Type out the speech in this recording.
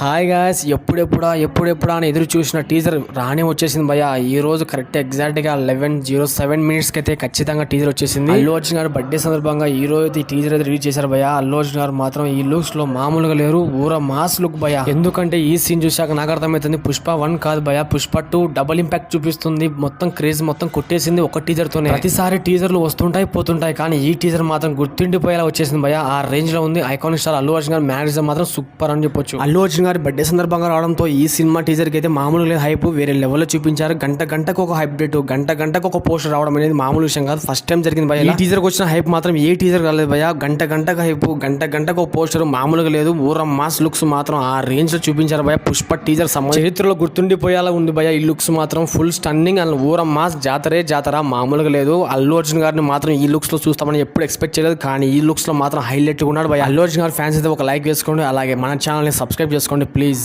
Hi guys ఎప్పుడెప్పుడా ఎప్పుడెప్పుడా అని ఎదురు చూసిన టీజర్ రానే వచ్చేసింది భయ ఈ రోజు కరెక్ట్ ఎగ్జాక్ట్గా లెవెన్ జీరో సెవెన్ మినిట్స్కి అయితే ఖచ్చితంగా టీజర్ వచ్చేసింది. అల్లు అర్జున్ గారు బర్త్డే సందర్భంగా ఈ రోజు ఈ టీజర్ అయితే రిలీజ్ చేశారు భయ అల్లు అర్జున్ గారు మాత్రం ఈ లుక్స్లో మామూలుగా లేరు ఊర మాస్ లుక్ భయ ఎందుకంటే ఈ సీన్ చూశాక నాకు అర్థమవుతుంది పుష్ప వన్ కాదు భయ పుష్ప టూ డబుల్ ఇంపాక్ట్ చూపిస్తుంది. మొత్తం క్రేజ్ మొత్తం కొట్టేసింది ఒక టీజర్ తోనే. ప్రతిసారి టీజర్లు వస్తుంటాయి పోతుంటాయి కానీ ఈ టీజర్ మాత్రం గుర్తుండిపోయేలా వచ్చేసింది భయ ఆ రేంజ్లో ఉంది. ఐకానిక్ స్టార్ అల్లు అర్జున్ గారు మ్యారేజ్ మాత్రం సూపర్ అని చెప్పొచ్చు. అల్లు అర్జున్ గారి బర్త్డే సందర్భంగా రావడంతో ఈ సినిమా టీజర్కి అయితే మామూలు లేదు హైప్ వేరే లెవెల్లో చూపించారు. గంట గంటకు ఒక హైప్ డేట్ గంట గంటకు ఒక పోస్టర్ రావడం అనేది మామూలు విషయం కాదు. ఫస్ట్ టైం జరిగింది భయ ఈ టీజర్ వచ్చిన హైప్ మాత్రం ఏ టీజర్ రాలేదు భయ గంట గంటకు హైప్ గంట గంటకు ఒక పోస్టర్ మామూలుగా లేదు. ఊర మాస్ లుక్స్ మాత్రం ఆ రేంజ్లో చూపించారు భయ పుష్ప టీజర్ చరిత్రలో గుర్తుండిపోయేలా ఉంది భయ ఈ లుక్స్ మాత్రం ఫుల్ స్టన్నింగ్ అండ్ ఊర మాస్ జాతరే జాతర మామూలుగా లేదు. అల్లు అర్జున్ గారిని మాత్రం ఈ లుక్స్లో చూస్తామని ఎప్పుడు ఎక్స్పెక్ట్ చేయలేదు. కానీ ఈ లుక్స్లో మాత్రం హైలైట్ ఉన్నాడు భయ అల్లు అర్జున్ గారి ఫ్యాన్స్ అయితే ఒక లైక్ వేసుకోండి. అలాగే మన ఛానల్ని సబ్స్క్రైబ్ చేసుకోండి. one please